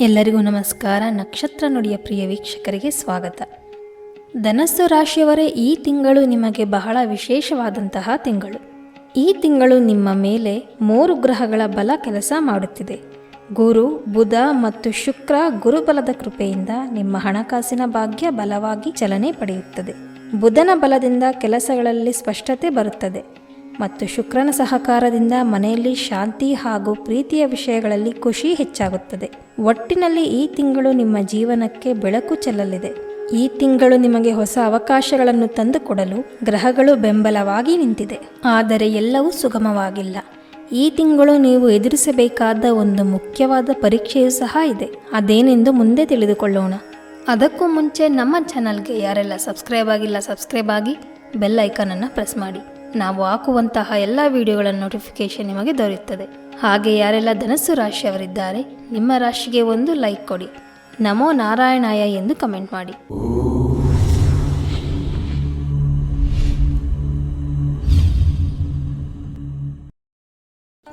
ಎಲ್ಲರಿಗೂ ನಮಸ್ಕಾರ. ನಕ್ಷತ್ರ ನುಡಿಯ ಪ್ರಿಯ ವೀಕ್ಷಕರಿಗೆ ಸ್ವಾಗತ. ಧನಸ್ಸು ರಾಶಿಯವರೇ, ಈ ತಿಂಗಳು ನಿಮಗೆ ಬಹಳ ವಿಶೇಷವಾದಂತಹ ತಿಂಗಳು. ಈ ತಿಂಗಳು ನಿಮ್ಮ ಮೇಲೆ ಮೂರು ಗ್ರಹಗಳ ಬಲ ಕೆಲಸ ಮಾಡುತ್ತಿದೆ. ಗುರು, ಬುಧ ಮತ್ತು ಶುಕ್ರ ಗುರುಬಲದ ಕೃಪೆಯಿಂದ ನಿಮ್ಮ ಹಣಕಾಸಿನ ಭಾಗ್ಯ ಬಲವಾಗಿ ಚಲನೆ ಪಡೆಯುತ್ತದೆ. ಬುಧನ ಬಲದಿಂದ ಕೆಲಸಗಳಲ್ಲಿ ಸ್ಪಷ್ಟತೆ ಬರುತ್ತದೆ. ಮತ್ತು ಶುಕ್ರನ ಸಹಕಾರದಿಂದ ಮನೆಯಲ್ಲಿ ಶಾಂತಿ ಹಾಗೂ ಪ್ರೀತಿಯ ವಿಷಯಗಳಲ್ಲಿ ಖುಷಿ ಹೆಚ್ಚಾಗುತ್ತದೆ. ಒಟ್ಟಿನಲ್ಲಿ ಈ ತಿಂಗಳು ನಿಮ್ಮ ಜೀವನಕ್ಕೆ ಬೆಳಕು ಚೆಲ್ಲಲಿದೆ. ಈ ತಿಂಗಳು ನಿಮಗೆ ಹೊಸ ಅವಕಾಶಗಳನ್ನು ತಂದುಕೊಡಲು ಗ್ರಹಗಳು ಬೆಂಬಲವಾಗಿ ನಿಂತಿದೆ. ಆದರೆ ಎಲ್ಲವೂ ಸುಗಮವಾಗಿಲ್ಲ. ಈ ತಿಂಗಳು ನೀವು ಎದುರಿಸಬೇಕಾದ ಒಂದು ಮುಖ್ಯವಾದ ಪರೀಕ್ಷೆಯೂ ಸಹ ಇದೆ. ಅದೇನೆಂದು ಮುಂದೆ ತಿಳಿದುಕೊಳ್ಳೋಣ. ಅದಕ್ಕೂ ಮುಂಚೆ ನಮ್ಮ ಚಾನಲ್ಗೆ ಯಾರೆಲ್ಲ ಸಬ್ಸ್ಕ್ರೈಬ್ ಆಗಿಲ್ಲ ಸಬ್ಸ್ಕ್ರೈಬ್ ಆಗಿ ಬೆಲ್ ಐಕಾನನ್ನು ಪ್ರೆಸ್ ಮಾಡಿ. ನಾವು ಹಾಕುವಂತಹ ಎಲ್ಲ ವಿಡಿಯೋಗಳ ನೋಟಿಫಿಕೇಶನ್ ನಿಮಗೆ ದೊರೆಯುತ್ತದೆ. ಹಾಗೆ ಯಾರೆಲ್ಲ ಧನಸ್ಸು ರಾಶಿಯವರಿದ್ದಾರೆ, ನಿಮ್ಮ ರಾಶಿಗೆ ಒಂದು ಲೈಕ್ ಕೊಡಿ. ನಮೋ ನಾರಾಯಣಾಯ ಎಂದು ಕಮೆಂಟ್ ಮಾಡಿ.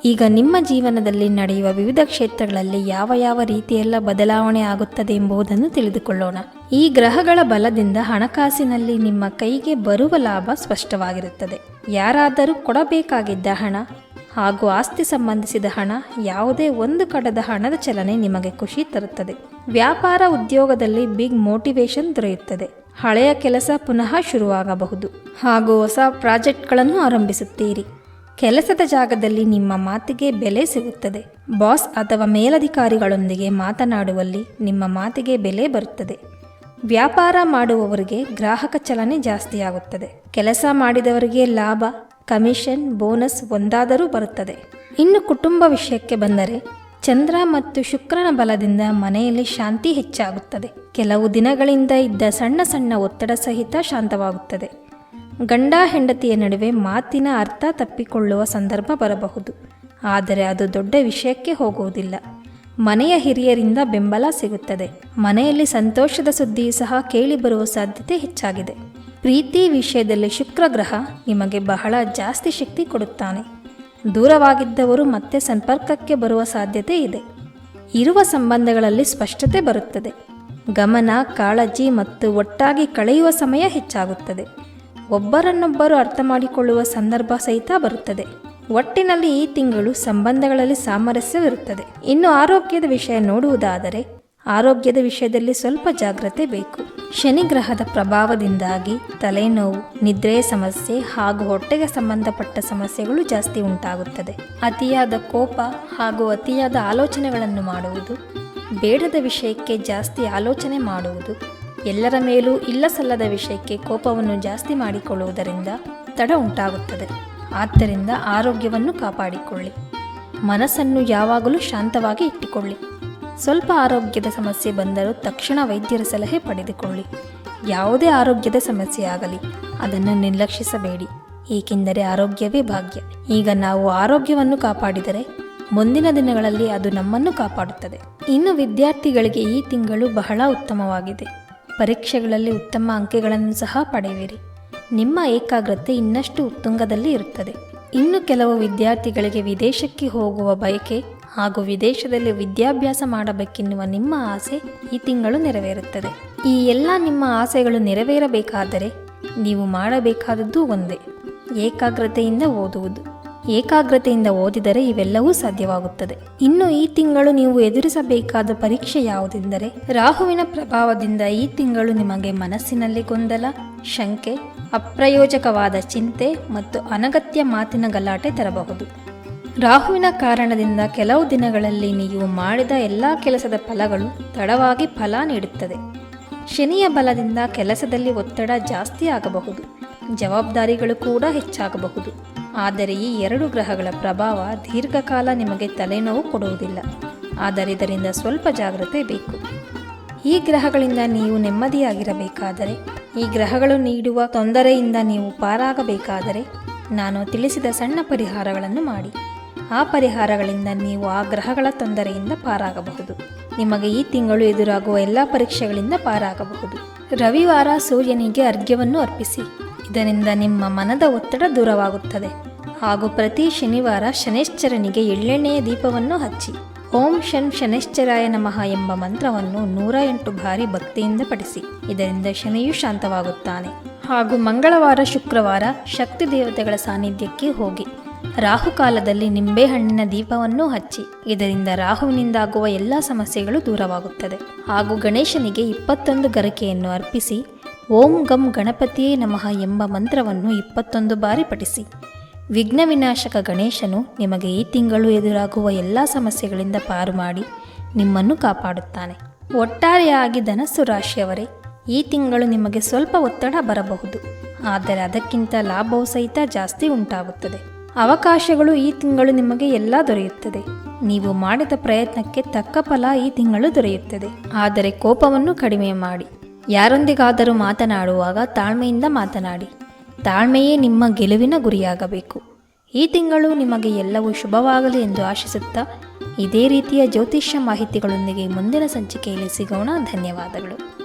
ಈಗ ನಿಮ್ಮ ಜೀವನದಲ್ಲಿ ನಡೆಯುವ ವಿವಿಧ ಕ್ಷೇತ್ರಗಳಲ್ಲಿ ಯಾವ ಯಾವ ರೀತಿಯೆಲ್ಲ ಬದಲಾವಣೆ ಆಗುತ್ತದೆ ಎಂಬುದನ್ನು ತಿಳಿದುಕೊಳ್ಳೋಣ. ಈ ಗ್ರಹಗಳ ಬಲದಿಂದ ಹಣಕಾಸಿನಲ್ಲಿ ನಿಮ್ಮ ಕೈಗೆ ಬರುವ ಲಾಭ ಸ್ಪಷ್ಟವಾಗಿರುತ್ತದೆ. ಯಾರಾದರೂ ಕೊಡಬೇಕಾಗಿದ್ದ ಹಣ ಹಾಗೂ ಆಸ್ತಿ ಸಂಬಂಧಿಸಿದ ಹಣ ಯಾವುದೇ ಒಂದು ಕಡದ ಹಣದ ಚಲನೆ ನಿಮಗೆ ಖುಷಿ ತರುತ್ತದೆ. ವ್ಯಾಪಾರ ಉದ್ಯೋಗದಲ್ಲಿ ಬಿಗ್ ಮೋಟಿವೇಶನ್ ದೊರೆಯುತ್ತದೆ. ಹಳೆಯ ಕೆಲಸ ಪುನಃ ಶುರುವಾಗಬಹುದು. ಹಾಗೂ ಹೊಸ ಪ್ರಾಜೆಕ್ಟ್ಗಳನ್ನು ಆರಂಭಿಸುತ್ತೀರಿ. ಕೆಲಸದ ಜಾಗದಲ್ಲಿ ನಿಮ್ಮ ಮಾತಿಗೆ ಬೆಲೆ ಸಿಗುತ್ತದೆ. ಬಾಸ್ ಅಥವಾ ಮೇಲಧಿಕಾರಿಗಳೊಂದಿಗೆ ಮಾತನಾಡುವಲ್ಲಿ ನಿಮ್ಮ ಮಾತಿಗೆ ಬೆಲೆ ಬರುತ್ತದೆ. ವ್ಯಾಪಾರ ಮಾಡುವವರಿಗೆ ಗ್ರಾಹಕ ಚಲನೆ ಜಾಸ್ತಿಯಾಗುತ್ತದೆ. ಕೆಲಸ ಮಾಡಿದವರಿಗೆ ಲಾಭ, ಕಮಿಷನ್, ಬೋನಸ್ ಒಂದಾದರೂ ಬರುತ್ತದೆ. ಇನ್ನು ಕುಟುಂಬ ವಿಷಯಕ್ಕೆ ಬಂದರೆ ಚಂದ್ರ ಮತ್ತು ಶುಕ್ರನ ಬಲದಿಂದ ಮನೆಯಲ್ಲಿ ಶಾಂತಿ ಹೆಚ್ಚಾಗುತ್ತದೆ. ಕೆಲವು ದಿನಗಳಿಂದ ಇದ್ದ ಸಣ್ಣ ಸಣ್ಣ ಒತ್ತಡ ಸಹಿತ ಶಾಂತವಾಗುತ್ತದೆ. ಗಂಡ ಹೆಂಡತಿಯ ನಡುವೆ ಮಾತಿನ ಅರ್ಥ ತಪ್ಪಿಕೊಳ್ಳುವ ಸಂದರ್ಭ ಬರಬಹುದು. ಆದರೆ ಅದು ದೊಡ್ಡ ವಿಷಯಕ್ಕೆ ಹೋಗುವುದಿಲ್ಲ. ಮನೆಯ ಹಿರಿಯರಿಂದ ಬೆಂಬಲ ಸಿಗುತ್ತದೆ. ಮನೆಯಲ್ಲಿ ಸಂತೋಷದ ಸುದ್ದಿ ಸಹ ಕೇಳಿಬರುವ ಸಾಧ್ಯತೆ ಹೆಚ್ಚಾಗಿದೆ. ಪ್ರೀತಿ ವಿಷಯದಲ್ಲಿ ಶುಕ್ರ ಗ್ರಹ ನಿಮಗೆ ಬಹಳ ಜಾಸ್ತಿ ಶಕ್ತಿ ಕೊಡುತ್ತಾನೆ. ದೂರವಾಗಿದ್ದವರು ಮತ್ತೆ ಸಂಪರ್ಕಕ್ಕೆ ಬರುವ ಸಾಧ್ಯತೆ ಇದೆ. ಇರುವ ಸಂಬಂಧಗಳಲ್ಲಿ ಸ್ಪಷ್ಟತೆ ಬರುತ್ತದೆ. ಗಮನ, ಕಾಳಜಿ ಮತ್ತು ಒಟ್ಟಾಗಿ ಕಳೆಯುವ ಸಮಯ ಹೆಚ್ಚಾಗುತ್ತದೆ. ಒಬ್ಬರನ್ನೊಬ್ಬರು ಅರ್ಥ ಮಾಡಿಕೊಳ್ಳುವ ಸಂದರ್ಭ ಸಹಿತ ಬರುತ್ತದೆ. ಒಟ್ಟಿನಲ್ಲಿ ಈ ತಿಂಗಳು ಸಂಬಂಧಗಳಲ್ಲಿ ಸಾಮರಸ್ಯವಿರುತ್ತದೆ. ಇನ್ನು ಆರೋಗ್ಯದ ವಿಷಯ ನೋಡುವುದಾದರೆ, ಆರೋಗ್ಯದ ವಿಷಯದಲ್ಲಿ ಸ್ವಲ್ಪ ಜಾಗ್ರತೆ ಬೇಕು. ಶನಿ ಗ್ರಹದ ಪ್ರಭಾವದಿಂದಾಗಿ ತಲೆನೋವು ನಿದ್ರೆಯ ಸಮಸ್ಯೆ ಹಾಗೂ ಹೊಟ್ಟೆಗೆ ಸಂಬಂಧಪಟ್ಟ ಸಮಸ್ಯೆಗಳು ಜಾಸ್ತಿ ಉಂಟಾಗುತ್ತದೆ. ಅತಿಯಾದ ಕೋಪ ಹಾಗೂ ಅತಿಯಾದ ಆಲೋಚನೆಗಳನ್ನು ಮಾಡುವುದು, ಬೇಡದ ವಿಷಯಕ್ಕೆ ಜಾಸ್ತಿ ಆಲೋಚನೆ ಮಾಡುವುದು ಎಲ್ಲರ ಮೇಲೂ ಇಲ್ಲ ಸಲ್ಲದ ವಿಷಯಕ್ಕೆ ಕೋಪವನ್ನು ಜಾಸ್ತಿ ಮಾಡಿಕೊಳ್ಳುವುದರಿಂದ ತಡ ಉಂಟಾಗುತ್ತದೆ. ಆದ್ದರಿಂದ ಆರೋಗ್ಯವನ್ನು ಕಾಪಾಡಿಕೊಳ್ಳಿ. ಮನಸ್ಸನ್ನು ಯಾವಾಗಲೂ ಶಾಂತವಾಗಿ ಇಟ್ಟುಕೊಳ್ಳಿ. ಸ್ವಲ್ಪ ಆರೋಗ್ಯದ ಸಮಸ್ಯೆ ಬಂದರೂ ತಕ್ಷಣ ವೈದ್ಯರ ಸಲಹೆ ಪಡೆದುಕೊಳ್ಳಿ. ಯಾವುದೇ ಆರೋಗ್ಯದ ಸಮಸ್ಯೆ ಆಗಲಿ, ಅದನ್ನು ನಿರ್ಲಕ್ಷಿಸಬೇಡಿ. ಏಕೆಂದರೆ ಆರೋಗ್ಯವೇ ಭಾಗ್ಯ. ಈಗ ನಾವು ಆರೋಗ್ಯವನ್ನು ಕಾಪಾಡಿದರೆ ಮುಂದಿನ ದಿನಗಳಲ್ಲಿ ಅದು ನಮ್ಮನ್ನು ಕಾಪಾಡುತ್ತದೆ. ಇನ್ನು ವಿದ್ಯಾರ್ಥಿಗಳಿಗೆ ಈ ತಿಂಗಳು ಬಹಳ ಉತ್ತಮವಾಗಿದೆ. ಪರೀಕ್ಷೆಗಳಲ್ಲಿ ಉತ್ತಮ ಅಂಕಗಳನ್ನು ಸಹ ಪಡೆಯುವಿರಿ. ನಿಮ್ಮ ಏಕಾಗ್ರತೆ ಇನ್ನಷ್ಟು ಉತ್ತುಂಗದಲ್ಲಿ ಇರುತ್ತದೆ. ಇನ್ನು ಕೆಲವು ವಿದ್ಯಾರ್ಥಿಗಳಿಗೆ ವಿದೇಶಕ್ಕೆ ಹೋಗುವ ಬಯಕೆ ಹಾಗೂ ವಿದೇಶದಲ್ಲಿ ವಿದ್ಯಾಭ್ಯಾಸ ಮಾಡಬೇಕೆನ್ನುವ ನಿಮ್ಮ ಆಸೆ ಈ ತಿಂಗಳು ನೆರವೇರುತ್ತದೆ. ಈ ಎಲ್ಲ ನಿಮ್ಮ ಆಸೆಗಳು ನೆರವೇರಬೇಕಾದರೆ ನೀವು ಮಾಡಬೇಕಾದದ್ದು ಒಂದೇ, ಏಕಾಗ್ರತೆಯಿಂದ ಓದುವುದು. ಏಕಾಗ್ರತೆಯಿಂದ ಓದಿದರೆ ಇವೆಲ್ಲವೂ ಸಾಧ್ಯವಾಗುತ್ತದೆ. ಇನ್ನು ಈ ತಿಂಗಳು ನೀವು ಎದುರಿಸಬೇಕಾದ ಪರೀಕ್ಷೆ ಯಾವುದೆಂದರೆ, ರಾಹುವಿನ ಪ್ರಭಾವದಿಂದ ಈ ತಿಂಗಳು ನಿಮಗೆ ಮನಸ್ಸಿನಲ್ಲಿ ಗೊಂದಲ, ಶಂಕೆ, ಅಪ್ರಯೋಜಕವಾದ ಚಿಂತೆ ಮತ್ತು ಅನಗತ್ಯ ಮಾತಿನ ಗಲಾಟೆ ತರಬಹುದು. ರಾಹುವಿನ ಕಾರಣದಿಂದ ಕೆಲವು ದಿನಗಳಲ್ಲಿ ನೀವು ಮಾಡಿದ ಎಲ್ಲ ಕೆಲಸದ ಫಲಗಳು ತಡವಾಗಿ ಫಲ ನೀಡುತ್ತದೆ. ಶನಿಯ ಬಲದಿಂದ ಕೆಲಸದಲ್ಲಿ ಒತ್ತಡ ಜಾಸ್ತಿ ಆಗಬಹುದು. ಜವಾಬ್ದಾರಿಗಳು ಕೂಡ ಹೆಚ್ಚಾಗಬಹುದು. ಆದರೆ ಈ ಎರಡು ಗ್ರಹಗಳ ಪ್ರಭಾವ ದೀರ್ಘಕಾಲ ನಿಮಗೆ ತಲೆನೋವು ಕೊಡುವುದಿಲ್ಲ. ಆದರೆ ಇದರಿಂದ ಸ್ವಲ್ಪ ಜಾಗ್ರತೆ ಬೇಕು. ಈ ಗ್ರಹಗಳಿಂದ ನೀವು ನೆಮ್ಮದಿಯಾಗಿರಬೇಕಾದರೆ, ಈ ಗ್ರಹಗಳು ನೀಡುವ ತೊಂದರೆಯಿಂದ ನೀವು ಪಾರಾಗಬೇಕಾದರೆ, ನಾನು ತಿಳಿಸಿದ ಸಣ್ಣ ಪರಿಹಾರಗಳನ್ನು ಮಾಡಿ. ಆ ಪರಿಹಾರಗಳಿಂದ ನೀವು ಆ ಗ್ರಹಗಳ ತೊಂದರೆಯಿಂದ ಪಾರಾಗಬಹುದು. ನಿಮಗೆ ಈ ತಿಂಗಳು ಎದುರಾಗುವ ಎಲ್ಲ ಪರೀಕ್ಷೆಗಳಿಂದ ಪಾರಾಗಬಹುದು. ರವಿವಾರ ಸೂರ್ಯನಿಗೆ ಅರ್ಘ್ಯವನ್ನು ಅರ್ಪಿಸಿ. ಇದರಿಂದ ನಿಮ್ಮ ಮನದ ಒತ್ತಡ ದೂರವಾಗುತ್ತದೆ. ಹಾಗೂ ಪ್ರತಿ ಶನಿವಾರ ಶನೇಶ್ಚರನಿಗೆ ಎಳ್ಳೆಣ್ಣೆಯ ದೀಪವನ್ನು ಹಚ್ಚಿ. ಓಂ ಶನ್ ಶನೇಶ್ಚರಾಯ ನಮಃ ಎಂಬ ಮಂತ್ರವನ್ನು ನೂರ ಎಂಟು ಬಾರಿ ಭಕ್ತಿಯಿಂದ ಪಠಿಸಿ. ಇದರಿಂದ ಶನಿಯು ಶಾಂತವಾಗುತ್ತಾನೆ. ಹಾಗೂ ಮಂಗಳವಾರ ಶುಕ್ರವಾರ ಶಕ್ತಿ ದೇವತೆಗಳ ಸಾನ್ನಿಧ್ಯಕ್ಕೆ ಹೋಗಿ. ರಾಹುಕಾಲದಲ್ಲಿ ನಿಂಬೆಹಣ್ಣಿನ ದೀಪವನ್ನು ಹಚ್ಚಿ. ಇದರಿಂದ ರಾಹುವಿನಿಂದಾಗುವ ಎಲ್ಲ ಸಮಸ್ಯೆಗಳು ದೂರವಾಗುತ್ತದೆ. ಹಾಗೂ ಗಣೇಶನಿಗೆ ಇಪ್ಪತ್ತೊಂದು ಗರಕೆಯನ್ನು ಅರ್ಪಿಸಿ. ಓಂ ಗಂ ಗಣಪತಿಯೇ ನಮಃ ಎಂಬ ಮಂತ್ರವನ್ನು ಇಪ್ಪತ್ತೊಂದು ಬಾರಿ ಪಠಿಸಿ. ವಿಘ್ನ ವಿನಾಶಕ ಗಣೇಶನು ನಿಮಗೆ ಈ ತಿಂಗಳು ಎದುರಾಗುವ ಎಲ್ಲ ಸಮಸ್ಯೆಗಳಿಂದ ಪಾರು ಮಾಡಿ ನಿಮ್ಮನ್ನು ಕಾಪಾಡುತ್ತಾನೆ. ಒಟ್ಟಾರೆಯಾಗಿ ಧನಸ್ಸು ರಾಶಿಯವರೇ, ಈ ತಿಂಗಳು ನಿಮಗೆ ಸ್ವಲ್ಪ ಒತ್ತಡ ಬರಬಹುದು. ಆದರೆ ಅದಕ್ಕಿಂತ ಲಾಭವು ಸಹಿತ ಜಾಸ್ತಿ ಉಂಟಾಗುತ್ತದೆ. ಅವಕಾಶಗಳು ಈ ತಿಂಗಳು ನಿಮಗೆ ಎಲ್ಲ ದೊರೆಯುತ್ತದೆ. ನೀವು ಮಾಡಿದ ಪ್ರಯತ್ನಕ್ಕೆ ತಕ್ಕ ಫಲ ಈ ತಿಂಗಳು ದೊರೆಯುತ್ತದೆ. ಆದರೆ ಕೋಪವನ್ನು ಕಡಿಮೆ ಮಾಡಿ. ಯಾರೊಂದಿಗಾದರೂ ಮಾತನಾಡುವಾಗ ತಾಳ್ಮೆಯಿಂದ ಮಾತನಾಡಿ. ತಾಳ್ಮೆಯೇ ನಿಮ್ಮ ಗೆಲುವಿನ ಗುರಿಯಾಗಬೇಕು. ಈ ತಿಂಗಳು ನಿಮಗೆ ಎಲ್ಲವೂ ಶುಭವಾಗಲಿ ಎಂದು ಆಶಿಸುತ್ತಾ, ಇದೇ ರೀತಿಯ ಜ್ಯೋತಿಷ್ಯ ಮಾಹಿತಿಗಳೊಂದಿಗೆ ಮುಂದಿನ ಸಂಚಿಕೆಯಲ್ಲಿ ಸಿಗೋಣ. ಧನ್ಯವಾದಗಳು.